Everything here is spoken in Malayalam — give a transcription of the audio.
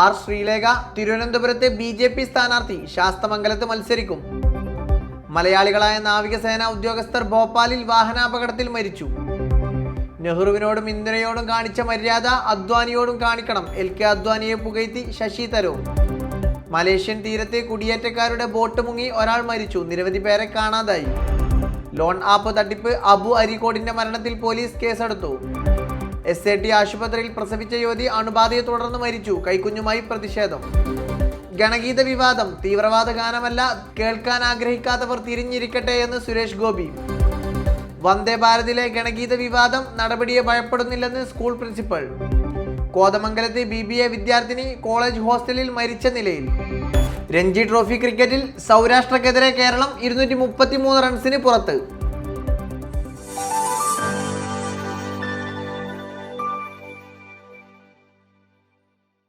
ആർ ശ്രീലേഖ തിരുവനന്തപുരത്തെ ബി ജെ പി സ്ഥാനാർത്ഥി ശാസ്തമംഗലത്ത് മത്സരിക്കും. മലയാളികളായ നാവികസേനാ ഉദ്യോഗസ്ഥർ ഭോപ്പാലിൽ വാഹനാപകടത്തിൽ മരിച്ചു. നെഹ്റുവിനോടും ഇന്ദിരയോടും കാണിച്ച മര്യാദ അദ്വാനിയോടും കാണിക്കണം. എൽ കെ അദ്വാനിയെ പുകഴ്ത്തി ശശി തരൂർ. മലേഷ്യൻ തീരത്തെ കുടിയേറ്റക്കാരുടെ ബോട്ട് മുങ്ങി ഒരാൾ മരിച്ചു. നിരവധി പേരെ കാണാതായി. ലോൺ ആപ്പ് തട്ടിപ്പ് അബു അരിക്കോടിന്റെ മരണത്തിൽ പോലീസ് കേസെടുത്തു. എസ് എ ടി ആശുപത്രിയിൽ പ്രസവിച്ച യുവതി അണുബാധയെ തുടർന്ന് മരിച്ചു. കൈക്കുഞ്ഞുമായി പ്രതിഷേധം. ഗണഗീത വിവാദം. തീവ്രവാദ ഗാനമല്ല കേൾക്കാൻ ആഗ്രഹിക്കാത്തവർ തിരിഞ്ഞിരിക്കട്ടെ എന്ന് സുരേഷ് ഗോപി. വന്ദേ ഭാരതിലെ ഗണഗീത വിവാദം. നടപടിയെ ഭയപ്പെടുന്നില്ലെന്ന് സ്കൂൾ പ്രിൻസിപ്പൽ. കോതമംഗലത്ത് ബി ബി എ വിദ്യാർത്ഥിനി കോളേജ് ഹോസ്റ്റലിൽ മരിച്ച നിലയിൽ. രഞ്ജി ട്രോഫി ക്രിക്കറ്റിൽ സൗരാഷ്ട്രക്കെതിരെ കേരളം ഇരുന്നൂറ്റി മുപ്പത്തി മൂന്ന് റൺസിന് പുറത്ത്.